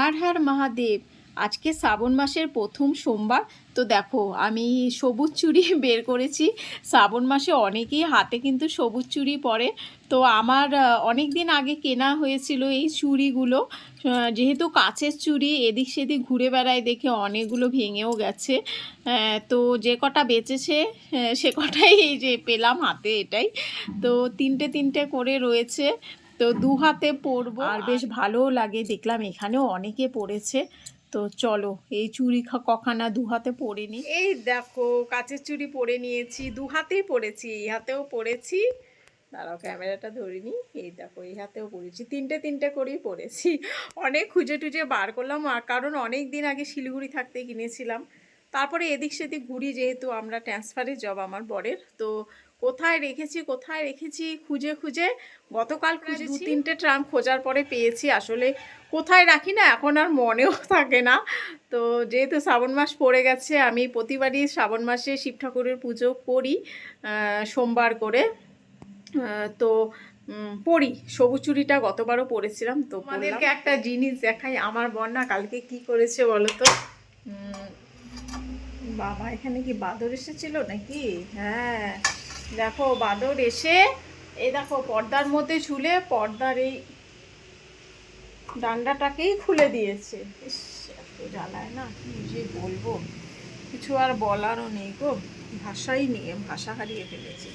হার হার মহাদেব, আজকে শ্রাবণ মাসের প্রথম সোমবার। তো দেখো, আমি সবুজ চুড়ি বের করেছি। শ্রাবণ মাসে অনেকেই হাতে কিন্তু সবুজ চুড়ি পরে। তো আমার অনেক দিন আগে কেনা হয়েছিল এই চুড়িগুলো। যেহেতু কাচের চুড়ি, এদিক সেদিক ঘুরে বেড়ায় দেখে অনেকগুলো ভেঙেও গেছে। তো যে কটা বেঁচেছে সে কটাই এই যে পেলাম হাতে এটাই। তো তিনটে তিনটে করে রয়েছে। তো দু হাতে পরবো। আর বেশ ভালোও লাগে দেখলাম এখানেও অনেকে পড়েছে তো চলো এই চুড়ি খা- কখানা দু হাতে পরে নি। এই দেখো কাচের চুড়ি পরে নিয়েছি দু হাতেই পরেছি এই হাতেও পরেছি। দাঁড়াও ক্যামেরাটা ধরে ধরিনি এই দেখো এই হাতেও পরেছি তিনটে তিনটে করেই পরেছি। অনেক খুঁজে টুজে বার করলাম আর কারণ অনেক দিন আগে শিলিগুড়ি থাকতে কিনেছিলাম। তারপরে এদিক সেদিক ঘুরি যেহেতু আমরা ট্রান্সফারের জব আমার বরের তো কোথায় রেখেছি কোথায় রেখেছি খুঁজে খুঁজে গতকাল খুঁজে দু তিনটে ট্রাঙ্ক খোঁজার পরে পেয়েছি। আসলে কোথায় রাখি না এখন আর মনেও থাকে না। তো যেহেতু শ্রাবণ মাস পড়ে গেছে আমি প্রতিবারই শ্রাবণ মাসে শিব ঠাকুরের পুজো করি সোমবার করে। তো পড়ি। সবুজ চুরিটা গতবারও পরেছিলাম তো আমাদেরকে একটা জিনিস দেখাই আমার বন্যা কালকে কি করেছে বলো তো বাবা এখানে কি বাদর এসেছিল নাকি? হ্যাঁ। দেখো বাদর এসে এই দেখো পর্দার মধ্যে ঝুলে পর্দার এই ডান্ডাটাকেই খুলে দিয়েছে। এত জ্বালায় না, কি যে বলব? কিছু আর বলারও নেই গো, ভাষাই নেই, ভাষা হারিয়ে ফেলেছি।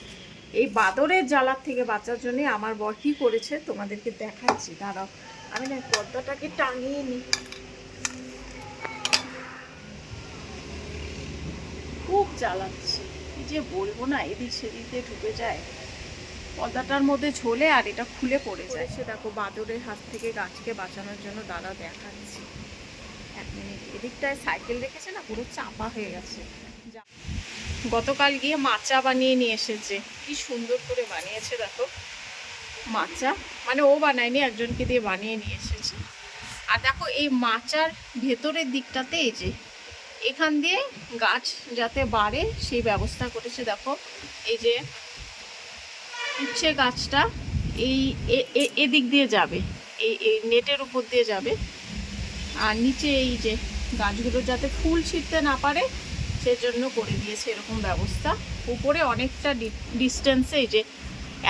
এই বাদরের জ্বালার থেকে বাঁচার জন্য আমার বর কি করেছে তোমাদেরকে দেখাচ্ছি, দাঁড়াও। আমি না পর্দাটাকে টাঙিয়ে নিই খুব জ্বালাচ্ছে। কি যে বলব না, এদিক সেদিক দিয়ে ঢুকে যায়। পর্দাটার মধ্যে ঝোলে আর এটা খুলে পড়ে যায়। সে দেখো, বাদরের হাত থেকে গাছকে বাঁচানোর জন্য দাদা দেখাচ্ছি। এক মিনিট, এদিকটায় সাইকেল রেখেছে না? পুরো চাপা হয়ে গেছে। গতকাল গিয়ে মাচা বানিয়ে নিয়ে এসেছে। কি সুন্দর করে বানিয়েছে দেখো। মাচা? মানে ও বানায়নি, একজনকে দিয়ে বানিয়ে নিয়ে এসেছে। আর দেখো, এই মাচার ভেতরের দিকটাতে এই যে এখান দিয়ে গাছ যাতে বাড়ে, সেই ব্যবস্থা করেছে। দেখো, এই যে উচ্ছে গাছটা এই এদিক দিয়ে যাবে, এই এই নেটের উপর দিয়ে যাবে। আর নিচে এই যে গাছগুলো যাতে ফুল ছিঁড়তে না পারে, সেজন্য করে দিয়েছে এরকম ব্যবস্থা। উপরে অনেকটা ডিস্টেন্সে এই যে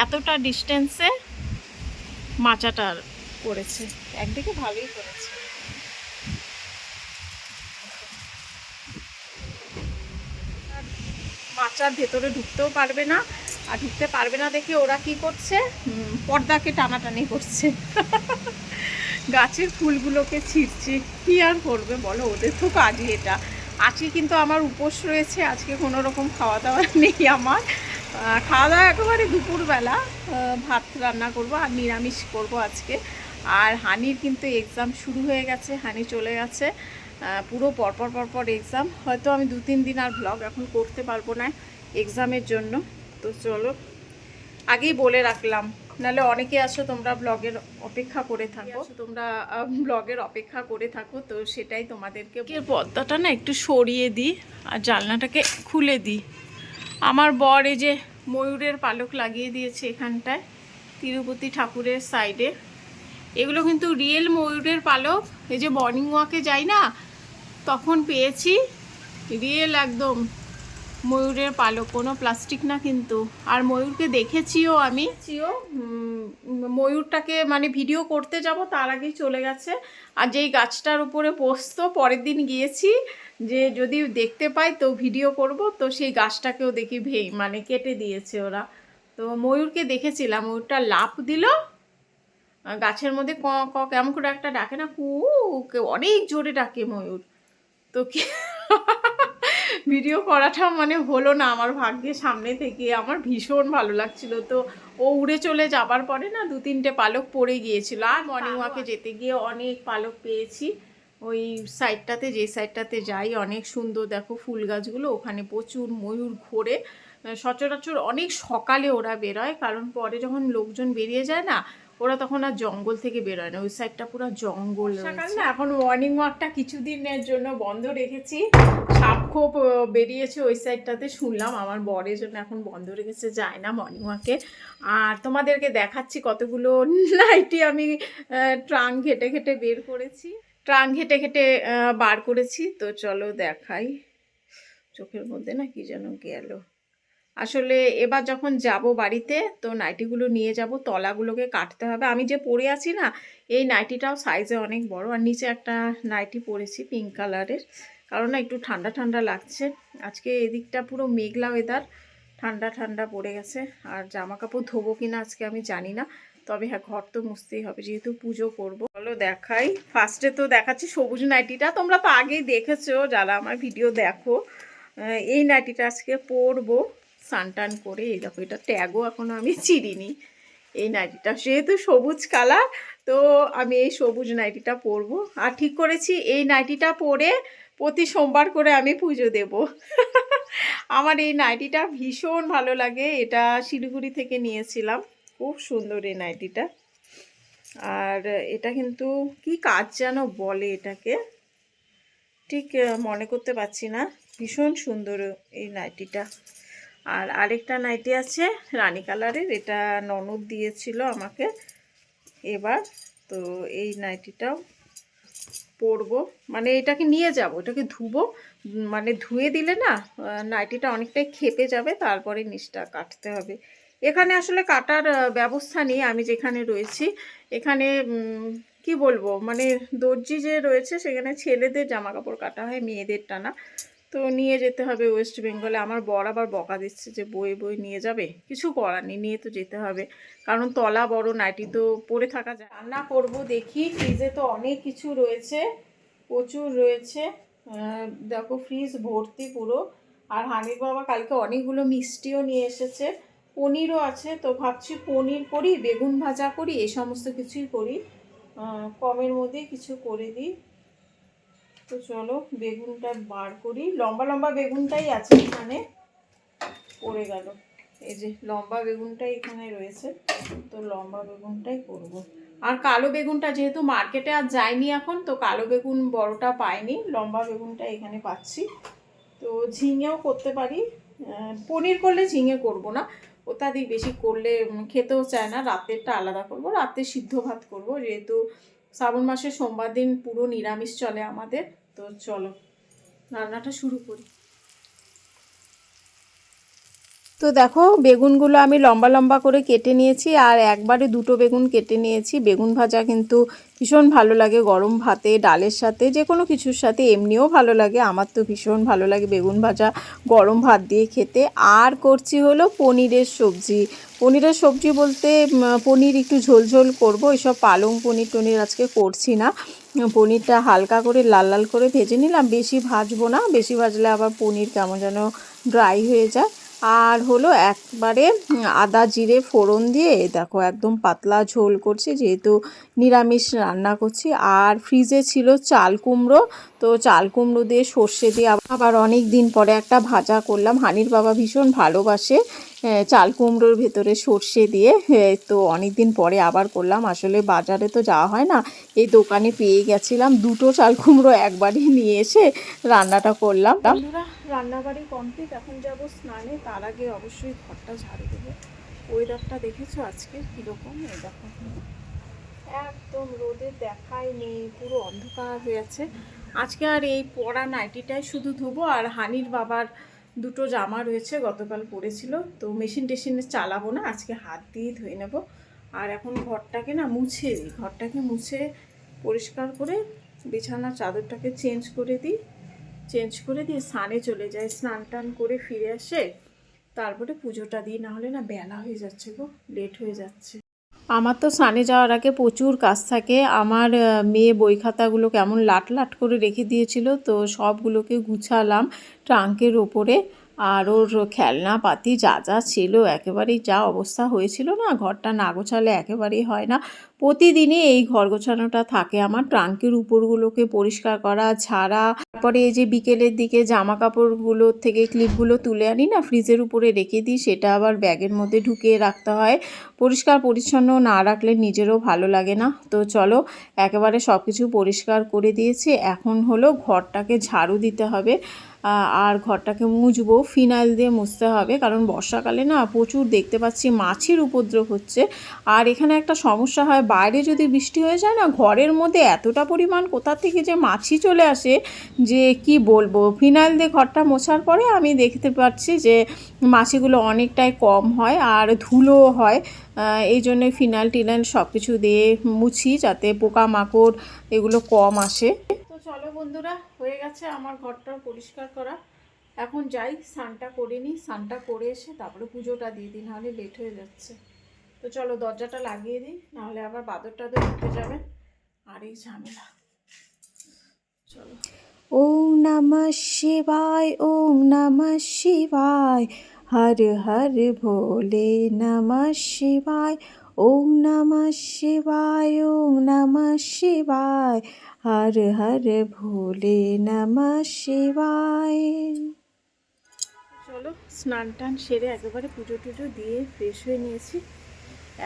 এতটা ডিস্টেন্সে মাচাটা করেছে। একদিকে ভালোই করেছে। মাচার ভেতরে ঢুকতেও পারবে না। আর ঢুকতে পারবে না দেখে ওরা কি করছে? পর্দাকে টানাটানি করছে। গাছের ফুলগুলোকে ছিঁড়ছে। কি আর করবে বলো? ওদের তো কাজই এটা। আজকে কিন্তু আমার উপোস রয়েছে। আজকে কোনো রকম খাওয়া দাওয়া নেই আমার। খাওয়া দাওয়া একেবারে দুপুরবেলা। ভাত রান্না করব আর নিরামিষ করব আজকে। আর হানির কিন্তু এক্সাম শুরু হয়ে গেছে। হানি চলে গেছে। পুরো পরপর পরপর এক্সাম হয়তো আমি দু তিন দিন আর ব্লগ এখন করতে পারব না এক্সামের জন্য। তো চলো আগেই বলে রাখলাম। নাহলে অনেকে আসো তোমরা ব্লগের অপেক্ষা করে থাকো। তোমরা ব্লগের অপেক্ষা করে থাকো। তো সেটাই তোমাদেরকে পর্দাটা না একটু সরিয়ে দিই আর জানলাটাকে খুলে দিই। আমার বর এই যে ময়ূরের পালক লাগিয়ে দিয়েছে এখানটায়। তিরুপতি ঠাকুরের সাইডে এগুলো কিন্তু রিয়েল ময়ূরের পালক। এই যে মর্নিং ওয়াকে যাই না, তখন পেয়েছি রিয়েল একদম ময়ূরের পালক, কোনো প্লাস্টিক না কিন্তু। আর ময়ূরকে দেখেছিও আমি। চিও ময়ূরটাকে মানে ভিডিও করতে যাব, তার আগেই চলে গেছে। আর যেই গাছটার উপরে বসতো পরের দিন গিয়েছি যে যদি দেখতে পাই তো ভিডিও করব, তো সেই গাছটাকেও দেখি ভে মানে কেটে দিয়েছে ওরা। তো ময়ূরকে দেখেছিলাম, ময়ূরটা লাফ দিল গাছের মধ্যে ক ক কেমন করে একটা ডাকে না কু কে- অনেক জোরে ডাকে ময়ূর। তো কি ভিডিও করাটা মানে হলো না আমার ভাগ্যে সামনে থেকে আমার ভীষণ ভালো লাগছিল। তো ও উড়ে চলে যাবার পরে না দু তিনটে পালক পড়ে গিয়েছিল। আর মর্নিং ওয়াকে যেতে গিয়ে অনেক পালক পেয়েছি। ওই সাইডটাতে যে সাইডটাতে যাই অনেক সুন্দর দেখো ফুল গাছগুলো ওখানে প্রচুর ময়ূর ঘোরে। সচরাচর অনেক সকালে ওরা বেরোয় কারণ পরে যখন লোকজন বেরিয়ে যায় না ওরা তখন আর জঙ্গল থেকে বেরোয় না, ওই সাইডটা পুরো জঙ্গল সকাল না, এখন মর্নিং ওয়াকটা কিছুদিনের জন্য বন্ধ রেখেছি। সাপ খোপ বেরিয়েছে ওই সাইডটাতে শুনলাম আমার বরের জন্য এখন বন্ধ রেখেছে, যায় না মর্নিং ওয়াকে আর তোমাদেরকে দেখাচ্ছি কতগুলো নাইটি আমি ট্রাঙ্ক ঘেটে ঘেটে বের করেছি। ট্রাং ঘেটে ঘেটে বার করেছি, তো চলো দেখাই। চোখের মধ্যে না কি যেন গেল। আসলে এবার যখন যাব বাড়িতে, তো নাইটিগুলো নিয়ে যাব, তলাগুলোকে কাটতে হবে। আমি যে পরে আছি না, এই নাইটিটাও সাইজে অনেক বড়। আর নিচে একটা নাইটি পরেছি পিঙ্ক কালারের কারণ না, একটু ঠান্ডা ঠান্ডা লাগছে। আজকে এদিকটা পুরো মেঘলা ওয়েদার ঠান্ডা ঠান্ডা পড়ে গেছে। আর জামা কাপড় ধোবো কিনা আজকে আমি জানি না। তবে হ্যাঁ ঘর তো মুছতেই হবে, যেহেতু পুজো করব। চলো দেখাই। ফার্স্টে তো দেখাচ্ছি সবুজ নাইটিটা। তোমরা তো আগেই দেখেছ, যারা আমার ভিডিও দেখো এই নাইটিটা আজকে পরবো। সানটান করে, এই দেখো, এটা ট্যাগও এখনও আমি চিরিনি। এই নাইটিটা যেহেতু সবুজ কালার তো আমি এই সবুজ নাইটিটা পরবো। আর ঠিক করেছি, এই নাইটিটা পরে প্রতি সোমবার করে আমি পুজো দেব। আমার এই নাইটিটা ভীষণ ভালো লাগে, এটা শিলিগুড়ি থেকে নিয়েছিলাম। খুব সুন্দর এই নাইটিটা আর এটা কিন্তু কি কাজ যেন বলে এটাকে? ঠিক মনে করতে পারছি না। ভীষণ সুন্দর এই নাইটিটা আর আরেকটা নাইটি আছে রানী কালারের, এটা ননদ দিয়েছিল আমাকে। এবার তো এই নাইটিটাও পরবো। মানে এটাকে নিয়ে যাব, এটাকে ধুবো। মানে ধুয়ে দিলে না নাইটিটা অনেকটাই খেপে যাবে, তারপরে নিচটা কাটতে হবে। এখানে আসলে কাটার ব্যবস্থা নেই, আমি যেখানে রয়েছি। এখানে কি বলব মানে দর্জি যে রয়েছে, সেখানে ছেলেদের জামা কাপড় কাটা হয় মেয়েদেরটা না তো নিয়ে যেতে হবে ওয়েস্ট বেঙ্গলে আমার বর আবার বকা দিচ্ছে যে, বই বই নিয়ে যাবে? কিছু করার নেই, নিয়ে তো যেতে হবে। কারণ তলা বড়, নাইটি তো পরে থাকা যায়। রান্না করব দেখি ফ্রিজে তো অনেক কিছু রয়েছে, প্রচুর রয়েছে। দেখো ফ্রিজ ভর্তি পুরো। আর হানির বাবা কালকে অনেকগুলো মিষ্টিও নিয়ে এসেছে। পনিরও আছে, তো ভাবছি পনির করি, বেগুন ভাজা করি এই সমস্ত কিছুই করি। কমের মধ্যে কিছু করে দিই। তো চলো বেগুনটা বার করি। লম্বা লম্বা বেগুনটাই আছে এখানে। পড়ে গেল। এই যে লম্বা বেগুনটাই এখানে রয়েছে। তো লম্বা বেগুনটাই করব। আর কালো বেগুনটা যেহেতু মার্কেটে আর যায়নি এখন, তো কালো বেগুন বড়টা পাইনি। লম্বা বেগুনটা এখানে পাচ্ছি। তো ঝিঙেও করতে পারি। পনির করলে ঝিঙে করব না। অত্যাধিক বেশি করলে খেতেও চায় না। রাতেরটা আলাদা করব। রাতে সিদ্ধ ভাত করব। যেহেতু শ্রাবণ মাসের সোমবার দিন পুরো নিরামিষ চলে আমাদের। তো চলো রান্নাটা শুরু করি। তো দেখো, বেগুনগুলো আমি লম্বা লম্বা করে কেটে নিয়েছি আর একবারে দুটো বেগুন কেটে নিয়েছি। বেগুন ভাজা কিন্তু ভীষণ ভালো লাগে গরম ভাতে, ডালের সাথে, যে কোনো কিছুর সাথে এমনিও ভালো লাগে। আমার তো ভীষণ ভালো লাগে বেগুন ভাজা গরম ভাত দিয়ে খেতে। আর করছি হলো পনিরের সবজি। পনিরের সবজি বলতে পনির একটু ঝোল ঝোল করব, এসব পালং পনির টনির আজকে করছি না। পনিরটা হালকা করে লাল লাল করে ভেজে নিলাম, বেশি ভাজবো না, বেশি ভাজলে আবার পনির কেমন যেন ড্রাই হয়ে যায়। আর হলো একবারে আদা, জিরে, ফোড়ন দিয়ে দেখো, একদম পাতলা ঝোল করছি, যেহেতু নিরামিষ রান্না করছি। আর ফ্রিজে ছিল চাল কুমড়ো, তো চাল কুমড়ো দিয়ে সর্ষে দিয়ে আবার অনেক দিন পরে একটা ভাজা করলাম। হানির বাবা ভীষণ ভালোবাসে। চাল কুমড়োর ভেতরে সর্ষে দিয়ে আহ, তো অনেক দিন পরে আবার করলাম। আসলে বাজারে তো যাওয়া হয় না। এই দোকানে পেয়ে গেছিলাম দুটো চাল কুমড়ো একবারই নিয়ে এসে রান্নাটা করলাম। রান্নাবাড়ি কমপ্লিট এখন যাব স্নানে। তার আগে অবশ্যই ঘরটা ঝাড়ু দেবো। ওয়েদারটা দেখেছ আজকে কীরকম? এই একদম রোদে দেখাই নেই। পুরো অন্ধকার হয়ে আছে। আজকে আর এই পড়া নাইটিটাই শুধু ধোবো আর হানির বাবার দুটো জামা রয়েছে, গতকাল পরেছিল। তো মেশিন টেশিনে চালাবো না, আজকে হাত দিয়ে ধুয়ে নেব। আর এখন ঘরটাকে না মুছে দিই, ঘরটাকে মুছে পরিষ্কার করে বিছানার চাদরটাকে চেঞ্জ করে দিই। চেঞ্জ করে দিয়ে স্নানে চলে যায় স্নান টান করে ফিরে আসে। তারপরে পুজোটা দিই, নাহলে না বেলা হয়ে যাচ্ছে গো লেট হয়ে যাচ্ছে। আমার তো স্নানে যাওয়ার আগে প্রচুর কাজ থাকে। আমার মেয়ে বই খাতাগুলো কেমন লাট লাট করে রেখে দিয়েছিল, তো সবগুলোকে গুছালাম ট্রাঙ্কের ওপরে। আর ওর খেলনা পাতি যা যা ছিল, একেবারেই যা অবস্থা হয়েছিল না, ঘরটা না গোছালে একেবারেই হয় না। প্রতিদিনই এই ঘর গোছানোটা থাকে আমার, ট্রাঙ্কের উপরগুলোকে পরিষ্কার করা, ঝাড়া। তারপরে এই যে বিকেলের দিকে জামা কাপড়গুলো থেকে ক্লিপগুলো তুলে আনি না, ফ্রিজের উপরে রেখে দিই, সেটা আবার ব্যাগের মধ্যে ঢুকিয়ে রাখতে হয়। পরিষ্কার পরিচ্ছন্ন না রাখলে নিজেরও ভালো লাগে না। তো চলো, একেবারে সব কিছু পরিষ্কার করে দিয়েছি, এখন হলো ঘরটাকে ঝাড়ু দিতে হবে। আর ঘরটাকে মুছবো। ফিনাইল দিয়ে মুছতে হবে, কারণ বর্ষাকালে না প্রচুর দেখতে পাচ্ছি মাছির উপদ্রব হচ্ছে। আর এখানে একটা সমস্যা হয়, বাইরে যদি বৃষ্টি হয়ে যায় না, ঘরের মধ্যে এতটা পরিমাণ কোথা থেকে যে মাছি চলে আসে, যে কি বলব? ফিনাইল দিয়ে ঘরটা মোছার পরে আমি দেখতে পাচ্ছি যে মাছিগুলো অনেকটাই কম হয় আর ধুলোও হয়। এই জন্যে ফিনাইল টিনাইল সব কিছু দিয়ে মুছি যাতে পোকামাকড় এগুলো কম আসে। চলো বন্ধুরা, হয়ে গেছে আমার ঘরটা পরিষ্কার করা। এখন যাই, স্নানটা করে নিই, স্নানটা করে এসে তারপরে পুজোটা দিয়ে দিই, নাহলে লেট হয়ে যাচ্ছে। তো চলো দরজাটা লাগিয়ে দিই, নাহলে আবার বাদর টাদর ঢুকে যাবে। আর এই ঝামেলা। চলো। ওম নমঃ শিবায়, ওম নমঃ শিবায়, হর হর ভোলে নমঃ শিবায়। ওম নমঃ শিবায়, ওম নমঃ শিবায়, হর হর ভোলে নমঃ শিবায়। চলো স্নান টান সেরে একেবারে পুজো টুজো দিয়ে ফ্রেশ হয়ে নিয়েছি।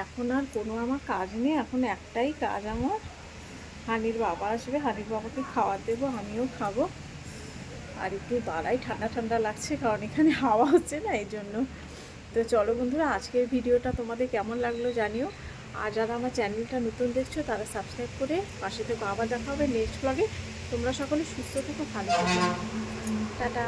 এখন আর কোনো আমার কাজ নেই, এখন একটাই কাজ আমার। হানির বাবা আসবে, হানির বাবাকে খাওয়া দেবো, আমিও খাব। আর একটু বাড়াই ঠান্ডা ঠান্ডা লাগছে, কারণ এখানে হাওয়া হচ্ছে না, এই জন্য তো চলো বন্ধুরা, আজকের ভিডিওটা তোমাদের কেমন লাগল জানিও। আর যারা আমার চ্যানেলটা নতুন দেখছ, তারা সাবস্ক্রাইব করে পাশে থেকে আবার দেখা হবে নেক্সট ব্লগে তোমরা সকলে সুস্থ থেকো, ভালো টাটা।